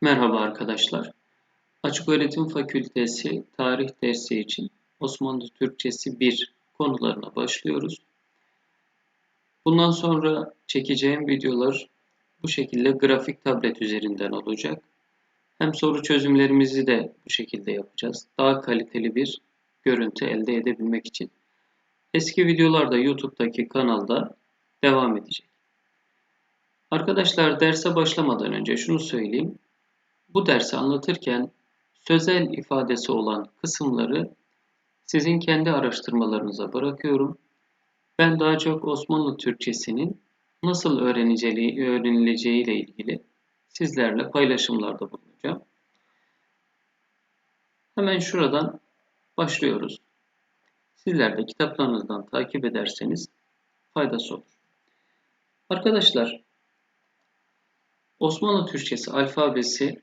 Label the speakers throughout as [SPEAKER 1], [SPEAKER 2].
[SPEAKER 1] Merhaba arkadaşlar. Açık Öğretim Fakültesi Tarih dersi için Osmanlı Türkçesi 1 konularına başlıyoruz. Bundan sonra çekeceğim videolar bu şekilde grafik tablet üzerinden olacak. Hem soru çözümlerimizi de bu şekilde yapacağız. Daha kaliteli bir görüntü elde edebilmek için. Eski videolar da YouTube'daki kanalda devam edecek. Arkadaşlar derse başlamadan önce şunu söyleyeyim. Bu dersi anlatırken sözel ifadesi olan kısımları sizin kendi araştırmalarınıza bırakıyorum. Ben daha çok Osmanlı Türkçesinin nasıl öğrenileceği, ile ilgili sizlerle paylaşımlarda bulunacağım. Hemen şuradan başlıyoruz. Sizler de kitaplarınızdan takip ederseniz faydası olur. Arkadaşlar Osmanlı Türkçesi alfabesi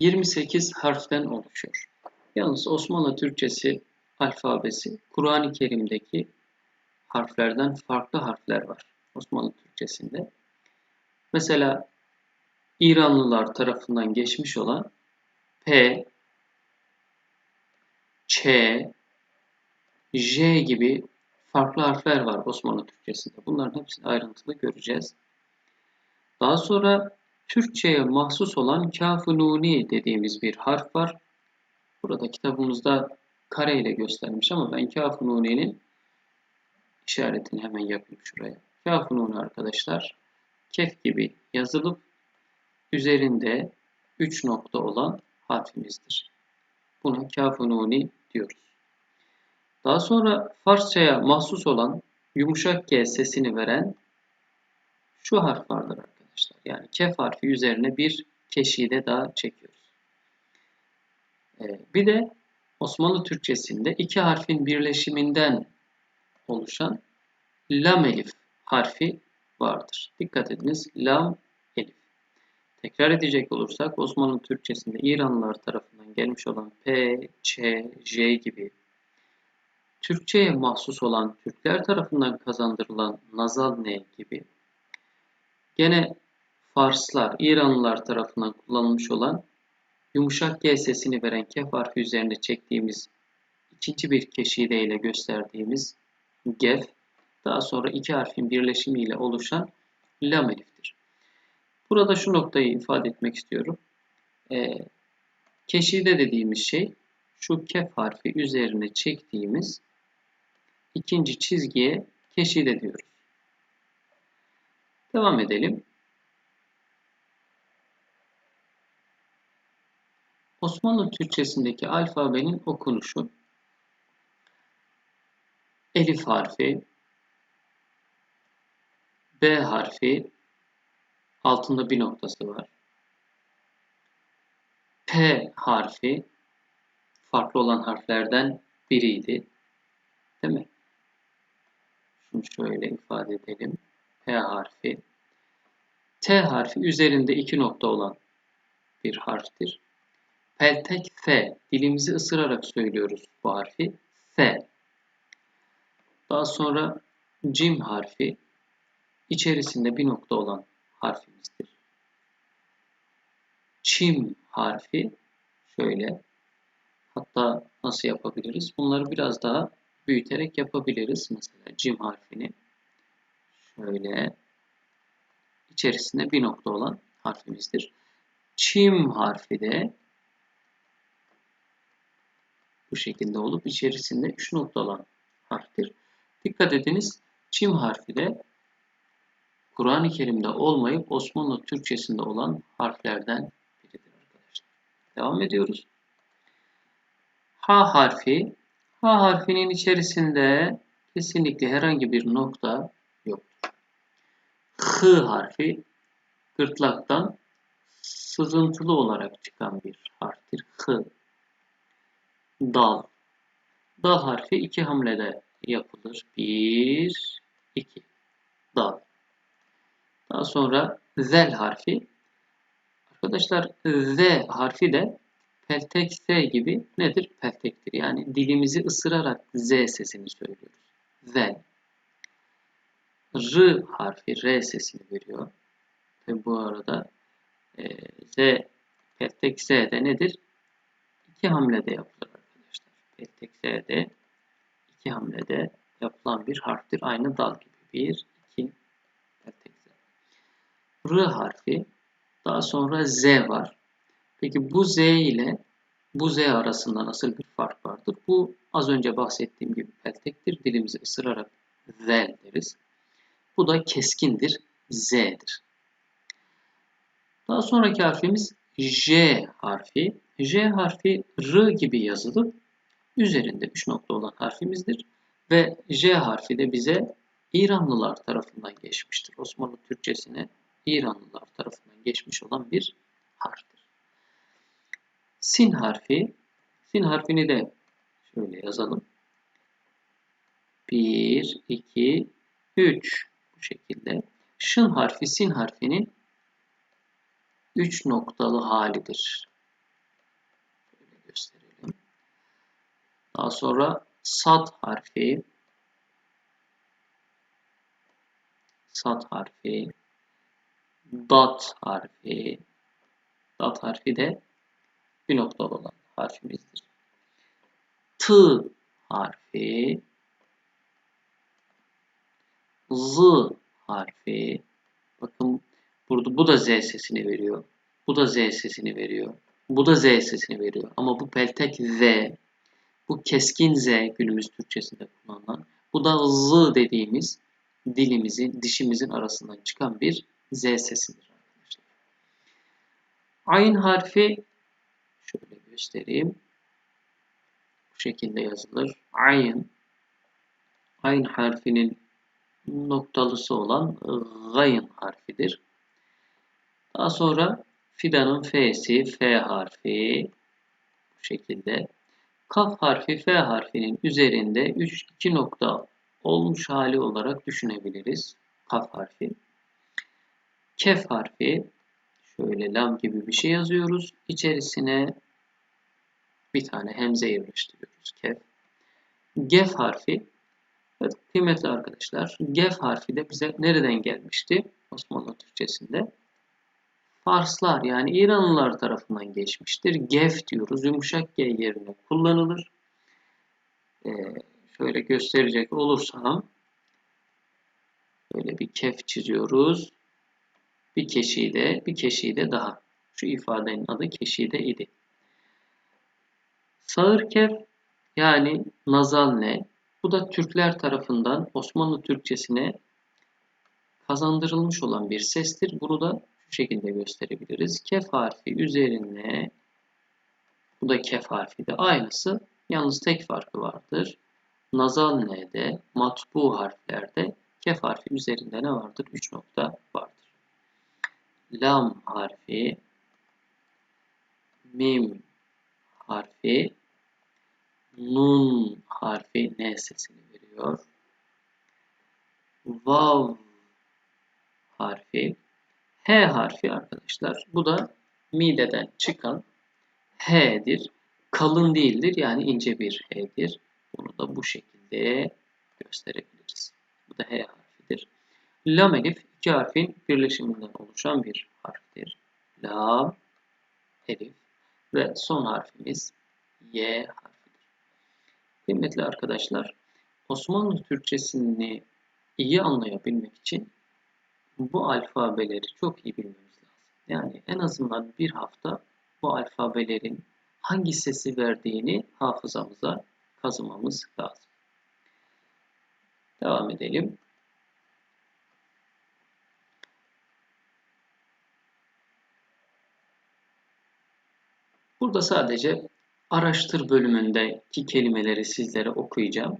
[SPEAKER 1] 28 harften oluşuyor. Yalnız Osmanlı Türkçesi alfabesi Kur'an-ı Kerim'deki harflerden farklı harfler var Osmanlı Türkçesinde. Mesela İranlılar tarafından geçmiş olan P, Ç, J gibi farklı harfler var Osmanlı Türkçesinde. Bunların hepsini ayrıntılı göreceğiz. Daha sonra Türkçe'ye mahsus olan kaf-ı nuni dediğimiz bir harf var. Burada kitabımızda kare ile göstermiş ama ben kaf-ı nuni'nin işaretini hemen yapayım şuraya. Kaf-ı nuni arkadaşlar kef gibi yazılıp üzerinde 3 nokta olan harfimizdir. Buna kaf-ı nuni diyoruz. Daha sonra Farsçaya mahsus olan yumuşak G sesini veren şu harf vardır arkadaşlar. Yani kef harfi üzerine bir keşide daha çekiyoruz. Ee, bir de Osmanlı Türkçesinde iki harfin birleşiminden oluşan lam elif harfi vardır. Dikkat ediniz lam elif. Tekrar edecek olursak Osmanlı Türkçesinde İranlılar tarafından gelmiş olan P, Ç, J gibi Türkçe'ye mahsus olan Türkler tarafından kazandırılan nazal ne gibi gene Farslar, İranlılar tarafından kullanılmış olan yumuşak G sesini veren kef harfi üzerine çektiğimiz ikinci bir keşide ile gösterdiğimiz gef daha sonra iki harfin birleşimiyle oluşan lam eliftir. Burada şu noktayı ifade etmek istiyorum. E, keşide dediğimiz şey şu kef harfi üzerine çektiğimiz ikinci çizgiye keşide diyoruz. Devam edelim. Osmanlı Türkçesindeki alfabenin okunuşu Elif harfi, B harfi, altında bir noktası var. P harfi, farklı olan harflerden biriydi. Değil mi? Şunu şöyle ifade edelim. P harfi. T harfi üzerinde iki nokta olan bir harftir. Peltek F. Dilimizi ısırarak söylüyoruz bu harfi. F. Daha sonra cim harfi içerisinde bir nokta olan harfimizdir. Çim harfi şöyle. Hatta nasıl yapabiliriz? Bunları biraz daha büyüterek yapabiliriz. Mesela cim harfini şöyle içerisinde bir nokta olan harfimizdir. Çim harfi de bu şekilde olup içerisinde 3 nokta olan harftir. Dikkat ediniz çim harfi de Kur'an-ı Kerim'de olmayıp Osmanlı Türkçesinde olan harflerden biridir arkadaşlar. Devam ediyoruz. H harfi. H harfinin içerisinde kesinlikle herhangi bir nokta yoktur. H harfi gırtlaktan sızıntılı olarak çıkan bir harftir. H dal. Dal harfi iki hamlede yapılır. Bir, iki. Dal. Daha sonra zel harfi. Arkadaşlar z harfi de peltek s gibi nedir? Peltektir. Yani dilimizi ısırarak z sesini söylüyoruz. Zel. R harfi R sesini veriyor. Ve bu arada e, Z Peltek Z'de nedir? İki hamlede yapılır arkadaşlar. Peltek Z'de iki hamlede yapılan bir harftir. Aynı dal gibi. Bir, iki, peltek Z. R harfi. Daha sonra Z var. Peki bu Z ile bu Z arasında nasıl bir fark vardır? Bu az önce bahsettiğim gibi peltektir. Dilimizi ısırarak zel deriz. Bu da keskindir. Z'dir. Daha sonraki harfimiz J harfi. J harfi R gibi yazılıp üzerinde 3 nokta olan harfimizdir. Ve J harfi de bize İranlılar tarafından geçmiştir. Osmanlı Türkçesine İranlılar tarafından geçmiş olan bir harftir. Sin harfi. Sin harfini de şöyle yazalım. 1, 2, 3 bu şekilde. Şın harfi sin harfinin 3 noktalı halidir. Şöyle gösterelim. Daha sonra sad harfi sad harfi dat harfi dat harfi de bir noktalı olan harfimizdir. T harfi Z harfi bakın burada bu da Z sesini veriyor. Bu da Z sesini veriyor. Bu da Z sesini veriyor. Ama bu peltek Z. Bu keskin Z günümüz Türkçesinde kullanılan. Bu da Z dediğimiz dilimizin, dişimizin arasından çıkan bir Z sesidir arkadaşlar. Ayn harfi şöyle göstereyim. Bu şekilde yazılır. Ayn. Ayn harfinin noktalısı olan gayn harfidir. Daha sonra fidanın f'si, f harfi bu şekilde. Kaf harfi f harfinin üzerinde 3 2 nokta olmuş hali olarak düşünebiliriz. Kaf harfi. Kef harfi şöyle lam gibi bir şey yazıyoruz. İçerisine bir tane hemze yerleştiriyoruz. Kef. Gef harfi Evet, kıymetli arkadaşlar, gef harfi de bize nereden gelmişti Osmanlı Türkçesinde? Farslar yani İranlılar tarafından geçmiştir. Gef diyoruz. Yumuşak G yerine kullanılır. Ee, şöyle gösterecek olursam böyle bir kef çiziyoruz. Bir keşide, bir keşide daha. Şu ifadenin adı keşide idi. Sağır kef yani nazal ne? Bu da Türkler tarafından Osmanlı Türkçesine kazandırılmış olan bir sestir. Bunu da şu şekilde gösterebiliriz. Kef harfi üzerine bu da kef harfi de aynısı. Yalnız tek farkı vardır. Nazal ne'de, matbu harflerde kef harfi üzerinde ne vardır? 3 nokta vardır. Lam harfi, mim harfi, nun harfi N sesini veriyor. Vav harfi. H harfi arkadaşlar. Bu da mideden çıkan H'dir. Kalın değildir. Yani ince bir H'dir. Bunu da bu şekilde gösterebiliriz. Bu da H harfidir. Lam elif iki harfin birleşiminden oluşan bir harftir. Lam, elif ve son harfimiz Y harfi. Kıymetli arkadaşlar, Osmanlı Türkçesini iyi anlayabilmek için bu alfabeleri çok iyi bilmemiz lazım. Yani en azından bir hafta bu alfabelerin hangi sesi verdiğini hafızamıza kazımamız lazım. Devam edelim. Burada sadece araştır bölümündeki kelimeleri sizlere okuyacağım.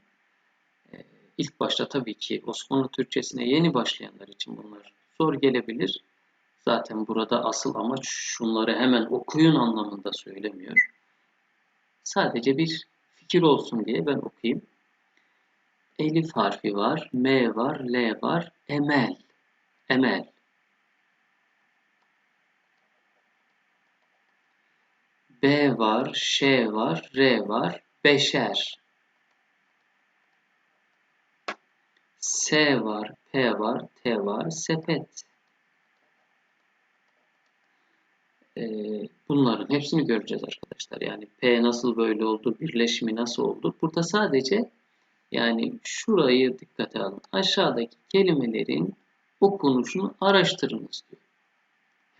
[SPEAKER 1] İlk başta tabii ki Osmanlı Türkçesine yeni başlayanlar için bunlar zor gelebilir. Zaten burada asıl amaç şunları hemen okuyun anlamında söylemiyor. Sadece bir fikir olsun diye ben okuyayım. Elif harfi var, M var, L var, emel. Emel. B var, Ş var, R var, beşer. S var, P var, T var, sepet. Ee, bunların hepsini göreceğiz arkadaşlar. Yani P nasıl böyle oldu, birleşimi nasıl oldu. Burada sadece yani şurayı dikkate alın. Aşağıdaki kelimelerin okunuşunu araştırınız diyor.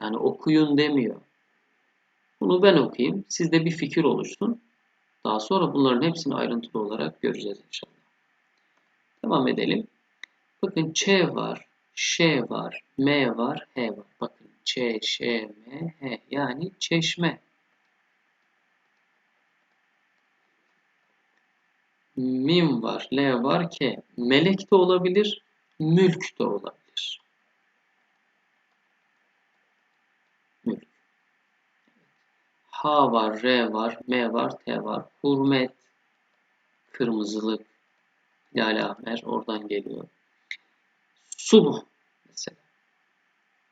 [SPEAKER 1] Yani okuyun demiyor. Bunu ben okuyayım. Sizde bir fikir oluşsun. Daha sonra bunların hepsini ayrıntılı olarak göreceğiz inşallah. Devam edelim. Bakın Ç var, Ş var, M var, H var. Bakın Ç, Ş, M, H yani çeşme. Mim var, L var, K. Melek de olabilir, mülk de olabilir. Mülk. H var, R var, M var, T var. Hürmet, kırmızılık, Lale Ahmer oradan geliyor. Subuh mesela.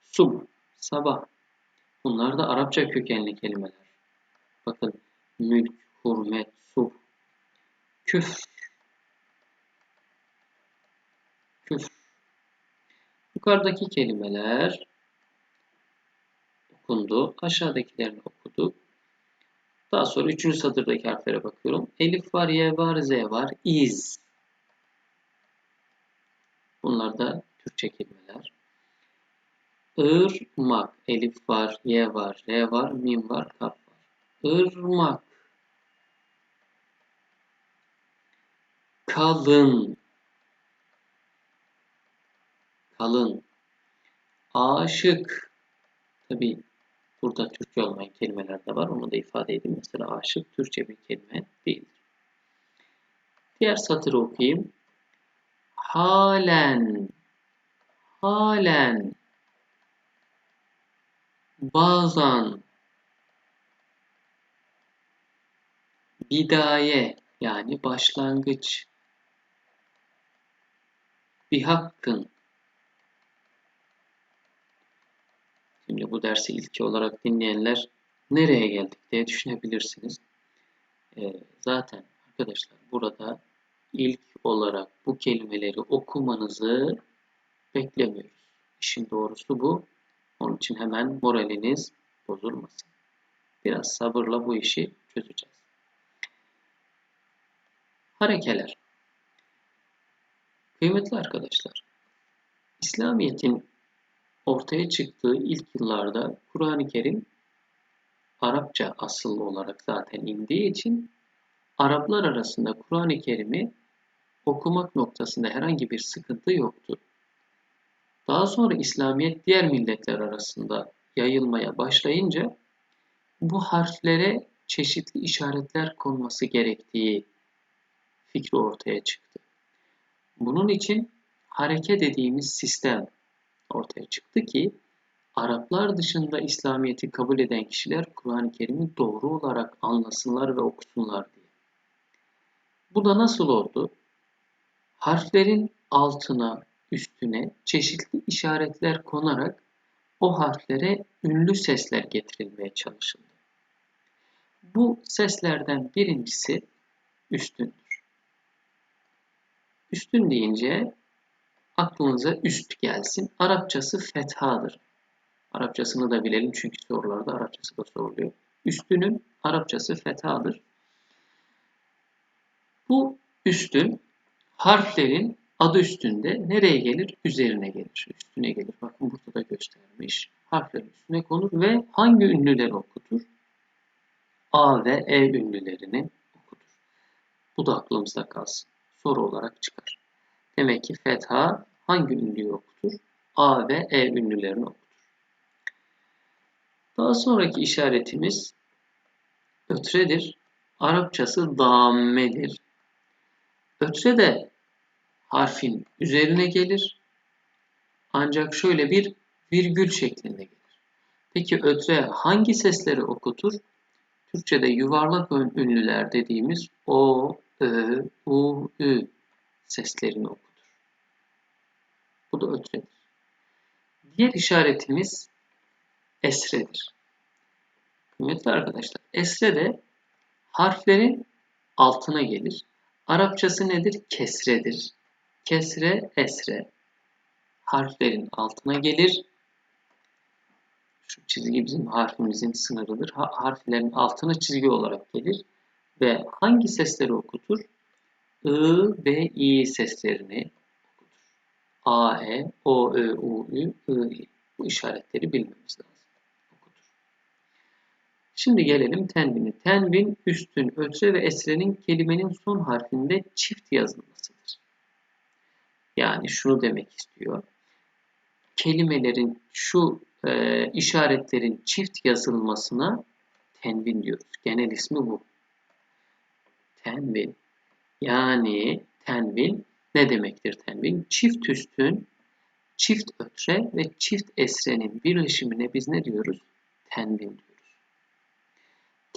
[SPEAKER 1] Subuh, sabah. Bunlar da Arapça kökenli kelimeler. Bakın mülk, hürmet, suh, küfr, küfr. Yukarıdaki kelimeler okundu. Aşağıdakilerini okuduk. Daha sonra üçüncü satırdaki harflere bakıyorum. Elif var, Y var, Z var. İz. Bunlar da Türkçe kelimeler. Irmak. Elif var, Y var, R var, Mim var, Kaf var. Irmak. Kalın. Kalın. Aşık. Tabi burada Türkçe olmayan kelimeler de var. Onu da ifade edeyim. Mesela aşık Türkçe bir kelime değildir. Diğer satırı okuyayım. Halen. Halen. Bazen. Bidaye yani başlangıç. Bir hakkın. Şimdi bu dersi ilki olarak dinleyenler nereye geldik diye düşünebilirsiniz. Ee, zaten arkadaşlar burada ilk olarak bu kelimeleri okumanızı beklemiyoruz. İşin doğrusu bu. Onun için hemen moraliniz bozulmasın. Biraz sabırla bu işi çözeceğiz. Harekeler. Kıymetli arkadaşlar, İslamiyet'in ortaya çıktığı ilk yıllarda Kur'an-ı Kerim Arapça asıllı olarak zaten indiği için Araplar arasında Kur'an-ı Kerim'i okumak noktasında herhangi bir sıkıntı yoktu. Daha sonra İslamiyet diğer milletler arasında yayılmaya başlayınca bu harflere çeşitli işaretler konması gerektiği fikri ortaya çıktı. Bunun için hareke dediğimiz sistem ortaya çıktı ki Araplar dışında İslamiyet'i kabul eden kişiler Kur'an-ı Kerim'i doğru olarak anlasınlar ve okusunlar diye. Bu da nasıl oldu? Harflerin altına, üstüne çeşitli işaretler konarak o harflere ünlü sesler getirilmeye çalışıldı. Bu seslerden birincisi üstündür. Üstün deyince aklınıza üst gelsin. Arapçası fethadır. Arapçasını da bilelim çünkü sorularda Arapçası da soruluyor. Üstünün Arapçası fethadır. Bu üstün harflerin adı üstünde nereye gelir? Üzerine gelir. Üstüne gelir. Bakın burada da göstermiş. Harfler üstüne konur ve hangi ünlüleri okutur? A ve E ünlülerini okutur. Bu da aklımızda kalsın. Soru olarak çıkar. Demek ki fetha hangi ünlüyü okutur? A ve E ünlülerini okutur. Daha sonraki işaretimiz ötredir. Arapçası dammedir. Ötre de harfin üzerine gelir. Ancak şöyle bir virgül şeklinde gelir. Peki ötre hangi sesleri okutur? Türkçe'de yuvarlak ünlüler dediğimiz o, ö, u, ü seslerini okutur. Bu da ötredir. Diğer işaretimiz esredir. Kıymetli arkadaşlar, esre de harflerin altına gelir. Arapçası nedir? Kesredir. Kesre, esre. Harflerin altına gelir. Şu çizgi bizim harfimizin sınırıdır. Ha, harflerin altına çizgi olarak gelir. Ve hangi sesleri okutur? I ve I seslerini okutur. A, E, O, Ö, U, Ü, I, I. Bu işaretleri bilmemiz lazım. Şimdi gelelim tenvini. Tenvin, üstün, ötre ve esrenin kelimenin son harfinde çift yazılmasıdır. Yani şunu demek istiyor. Kelimelerin şu e, işaretlerin çift yazılmasına tenvin diyoruz. Genel ismi bu. Tenvin. Yani tenvin ne demektir tenvin? Çift üstün, çift ötre ve çift esrenin birleşimine biz ne diyoruz? Tenvin diyoruz.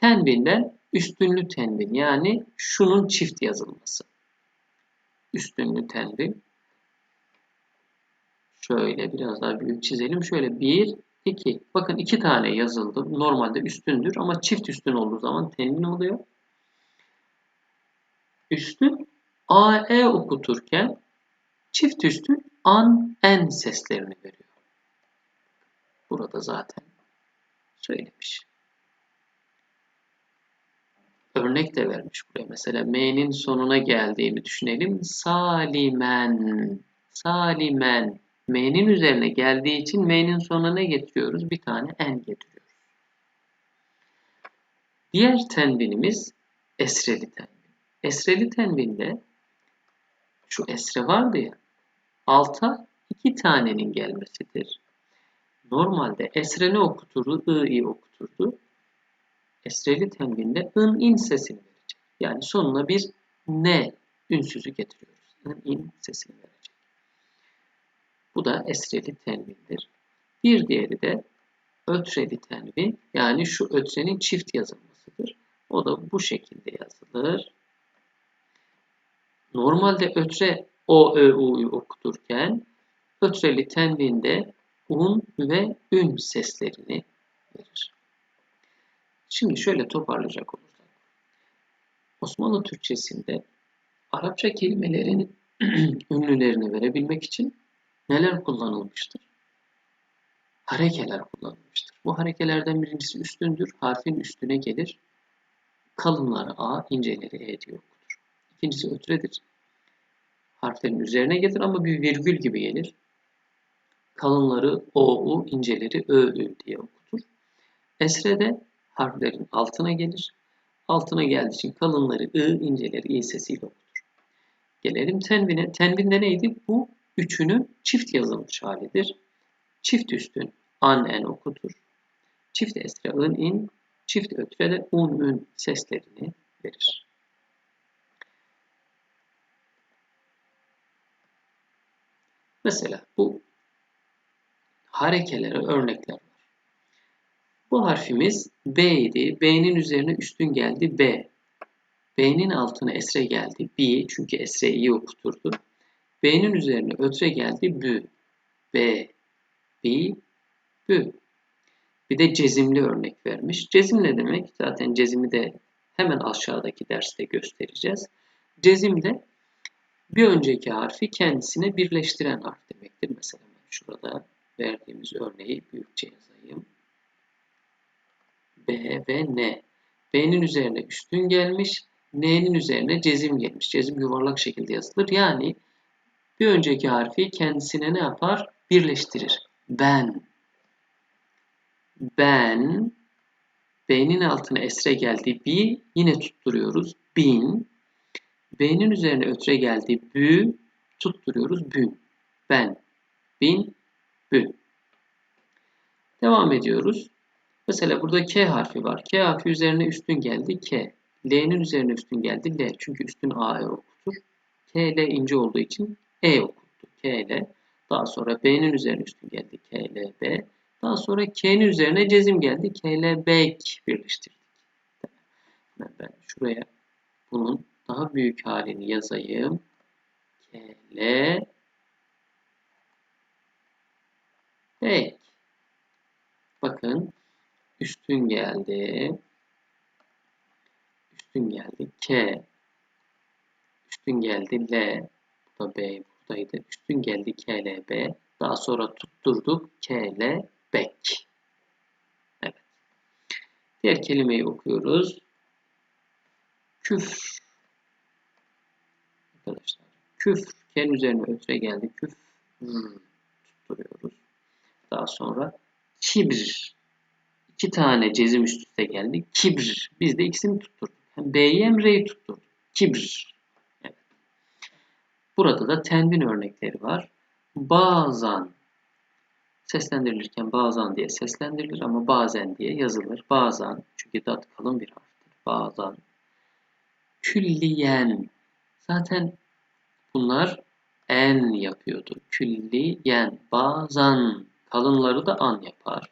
[SPEAKER 1] Tenvinden üstünlü tenvin yani şunun çift yazılması. Üstünlü tenvin. Şöyle biraz daha büyük çizelim. Şöyle 1, 2. Bakın iki tane yazıldı. Normalde üstündür ama çift üstün olduğu zaman tenvin oluyor. Üstün A, E okuturken çift üstün an, en seslerini veriyor. Burada zaten söylemiş. Örnek de vermiş buraya. Mesela M'nin sonuna geldiğini düşünelim. Salimen. Salimen. M'nin üzerine geldiği için M'nin sonuna ne getiriyoruz? Bir tane en getiriyoruz. Diğer tenvinimiz esreli tenvin. Esreli tenvinde şu esre vardı ya alta iki tanenin gelmesidir. Normalde esre ne okuturdu? I, i okuturdu. Esreli tenvinde ın, in sesini verecek. Yani sonuna bir ne ünsüzü getiriyoruz. ın, in sesini verecek. Bu da esreli tenvindir. Bir diğeri de ötreli tenvin. Yani şu ötrenin çift yazılmasıdır. O da bu şekilde yazılır. Normalde ötre o, ö, u'yu okuturken ötreli tenvinde un ve ün seslerini verir. Şimdi şöyle toparlayacak olursak. Osmanlı Türkçesinde Arapça kelimelerin ünlülerini verebilmek için neler kullanılmıştır? Harekeler kullanılmıştır. Bu harekelerden birincisi üstündür. Harfin üstüne gelir. Kalınları A, inceleri E diye okutur. İkincisi ötredir. Harflerin üzerine gelir ama bir virgül gibi gelir. Kalınları O, U, inceleri Ö, Ü diye okutur. Esre de harflerin altına gelir. Altına geldiği için kalınları I, inceleri I sesiyle okutur. Gelelim tenvine. Tenvinde neydi? Bu üçünün çift yazılmış halidir. Çift üstün an en okutur. Çift esre ın in, çift ötre de un ün seslerini verir. Mesela bu harekelere örnekler. Bu harfimiz B idi. B'nin üzerine üstün geldi B. B'nin altına esre geldi B çünkü esre iyi okuturdu. B'nin üzerine ötre geldi bü. B, B, bü. Bir de cezimli örnek vermiş. Cezim ne demek? Zaten cezimi de hemen aşağıdaki derste göstereceğiz. Cezim de bir önceki harfi kendisine birleştiren harf demektir. Mesela şurada verdiğimiz örneği büyükçe yazayım. Ve N. B'nin üzerine üstün gelmiş, N'nin üzerine cezim gelmiş. Cezim yuvarlak şekilde yazılır. Yani bir önceki harfi kendisine ne yapar? Birleştirir. Ben. Ben. B'nin altına esre geldi. Bi. Yine tutturuyoruz. Bin. B'nin üzerine ötre geldi. Bü. Tutturuyoruz. Bün. Ben. Bin. Bün. Devam ediyoruz. Mesela burada K harfi var. K harfi üzerine üstün geldi. K. L'nin üzerine üstün geldi. L. Çünkü üstün A'ya okutur. K, L ince olduğu için E okuttu. K, L. Daha sonra B'nin üzerine üstün geldi. K, L, B. Daha sonra K'nin üzerine cezim geldi. K, L, B birleştirdik. Ben şuraya bunun daha büyük halini yazayım. K, L, B. Bakın üstün geldi. Üstün geldi. K. Üstün geldi. L. Bu da B buradaydı. Üstün geldi K, L, B. Daha sonra tutturduk K, L, bek. Diğer kelimeyi okuyoruz. Küfr. Arkadaşlar. Küfr. Ken üzerine ötre geldi. Küfr. Tutturuyoruz. Daha sonra kibr. İki tane cezim üst üste geldi. Kibr. Biz de ikisini tutturduk. B'yi hem R'yi tutturduk. Kibr. Burada da tenvin örnekleri var. Bazen seslendirilirken bazen diye seslendirilir ama bazen diye yazılır. Bazen çünkü dat kalın bir harftir. Bazen külliyen zaten bunlar en yapıyordu. Külliyen bazen kalınları da an yapar.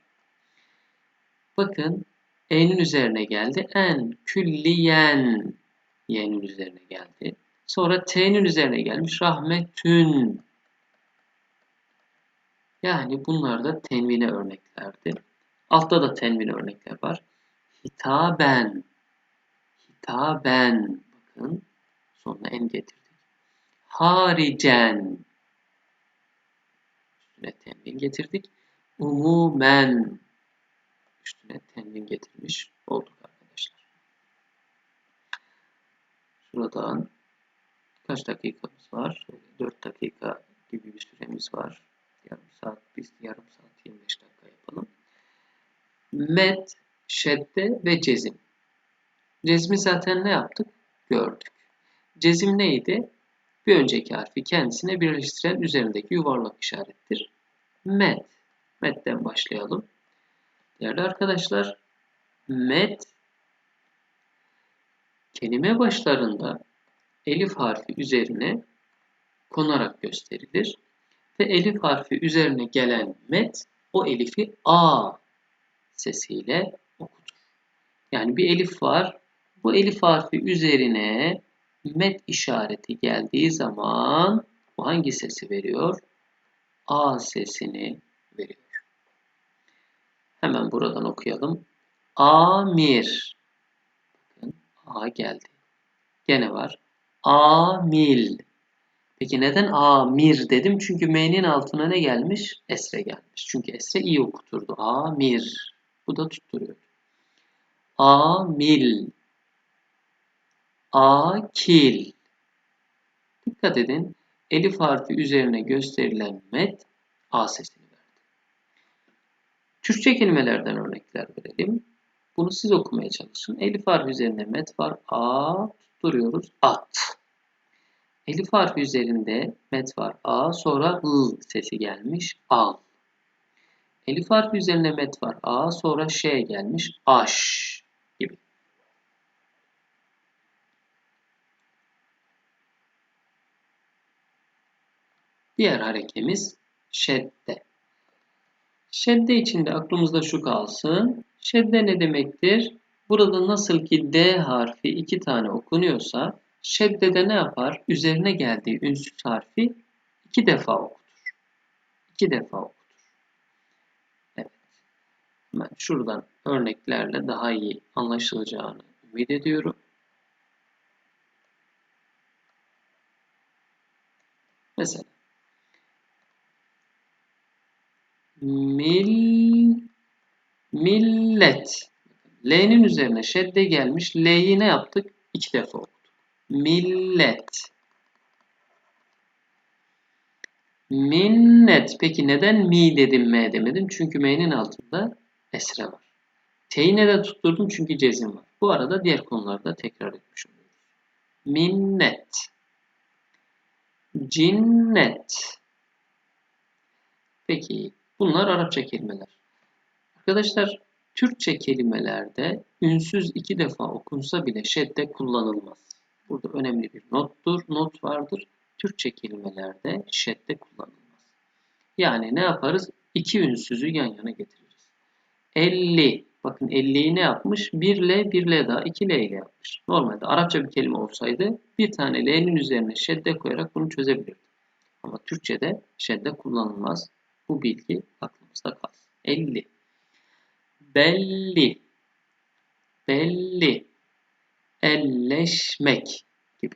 [SPEAKER 1] Bakın E'nin üzerine geldi. En, külliyen. Y'nin üzerine geldi. Sonra T'nin üzerine gelmiş. Rahmetün. Yani bunlar da tenvine örneklerdi. Altta da tenvine örnekler var. Hitaben. Hitaben. Bakın. Sonuna en getirdik. Haricen. Üstüne tenvin getirdik. Umumen üstüne tenvin getirmiş olduk arkadaşlar. Şuradan kaç dakikamız var? 4 dakika gibi bir süremiz var. Yarım saat, biz yarım saat 25 dakika yapalım. Met, şedde ve cezim. Cezmi zaten ne yaptık? Gördük. Cezim neydi? Bir önceki harfi kendisine birleştiren üzerindeki yuvarlak işarettir. Met. Met'ten başlayalım. Değerli arkadaşlar, met kelime başlarında elif harfi üzerine konarak gösterilir. Ve elif harfi üzerine gelen met o elifi A sesiyle okutur. Yani bir elif var. Bu elif harfi üzerine met işareti geldiği zaman bu hangi sesi veriyor? A sesini veriyor. Hemen buradan okuyalım. Amir. A geldi. Gene var. Amil. Peki neden amir dedim? Çünkü M'nin altına ne gelmiş? Esre gelmiş. Çünkü esre iyi okuturdu. Amir. Bu da tutturuyor. Amil. Akil. Dikkat edin. Elif harfi üzerine gösterilen met A verdi. Türkçe kelimelerden örnekler verelim. Bunu siz okumaya çalışın. Elif harfi üzerinde met var. A tutturuyoruz. At. Elif harfi üzerinde met var. A sonra l sesi gelmiş. Al. Elif harfi üzerinde met var. A sonra ş gelmiş. Aş gibi. Diğer harekemiz şedde. Şedde içinde aklımızda şu kalsın. Şedde ne demektir? Burada nasıl ki D harfi iki tane okunuyorsa şeddede ne yapar? Üzerine geldiği ünsüz harfi iki defa okutur. İki defa okutur. Evet. Ben şuradan örneklerle daha iyi anlaşılacağını ümit ediyorum. Mesela Mil, millet. L'nin üzerine şedde gelmiş. L'yi ne yaptık? İki defa okuduk. Millet. Minnet. Peki neden mi dedim, m demedim? Çünkü m'nin altında esre var. T'yi neden tutturdum? Çünkü cezim var. Bu arada diğer konularda tekrar etmiş oluyoruz. Minnet. Cinnet. Peki Bunlar Arapça kelimeler. Arkadaşlar Türkçe kelimelerde ünsüz iki defa okunsa bile şedde kullanılmaz. Burada önemli bir nottur, not vardır. Türkçe kelimelerde şedde kullanılmaz. Yani ne yaparız? İki ünsüzü yan yana getiririz. 50. Bakın 50'yi ne yapmış? 1 L, 1 L daha 2 L ile yapmış. Normalde Arapça bir kelime olsaydı bir tane L'nin üzerine şedde koyarak bunu çözebilirdik. Ama Türkçe'de şedde kullanılmaz. Bu bilgi aklımızda kalsın. 50. Belli. Belli. Elleşmek gibi.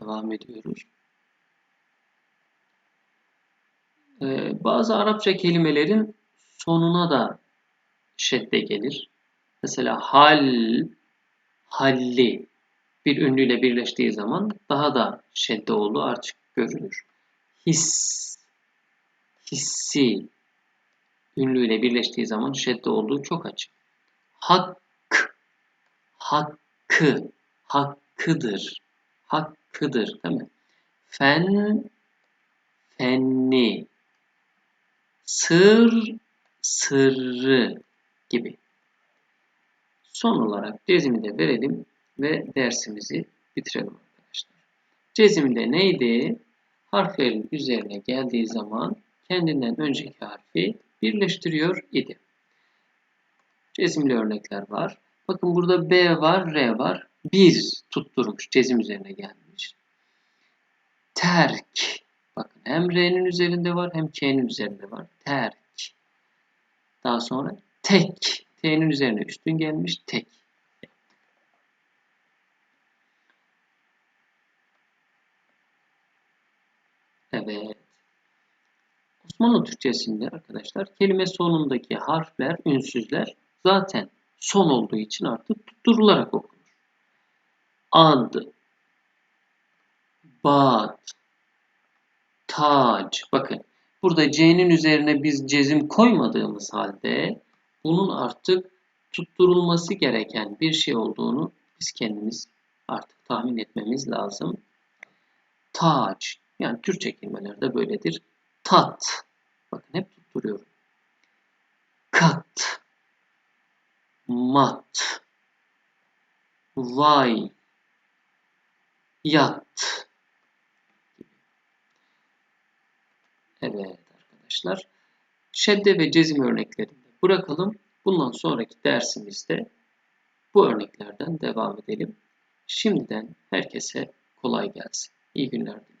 [SPEAKER 1] Devam ediyoruz. Ee, bazı Arapça kelimelerin sonuna da şedde gelir. Mesela hal, halli bir ünlüyle birleştiği zaman daha da şedde olduğu artık görülür. His, hissi ünlüyle birleştiği zaman şedde olduğu çok açık. Hak, hakkı, hakkıdır, hakkıdır değil mi? Fen, fenni, sır, sırrı gibi. Son olarak cezimi de verelim ve dersimizi bitirelim arkadaşlar. Cezimde neydi? Harflerin üzerine geldiği zaman kendinden önceki harfi birleştiriyor idi. Cezimli örnekler var. Bakın burada B var, R var. Bir tutturmuş, cezim üzerine gelmiş. Terk. Bakın hem R'nin üzerinde var hem K'nin üzerinde var. Terk. Daha sonra tek. T'nin üzerine üstün gelmiş. Tek. Evet. Osmanlı Türkçesinde arkadaşlar kelime sonundaki harfler, ünsüzler zaten son olduğu için artık tutturularak okunur. Ad, bat, tac. Bakın burada C'nin üzerine biz cezim koymadığımız halde bunun artık tutturulması gereken bir şey olduğunu biz kendimiz artık tahmin etmemiz lazım. Tac. Yani Türkçe kelimelerde böyledir. Tat. Bakın hep tutturuyorum. Kat. Mat. Vay. Yat. Evet arkadaşlar. Şedde ve cezim örneklerini bırakalım. Bundan sonraki dersimizde bu örneklerden devam edelim. Şimdiden herkese kolay gelsin. İyi günler.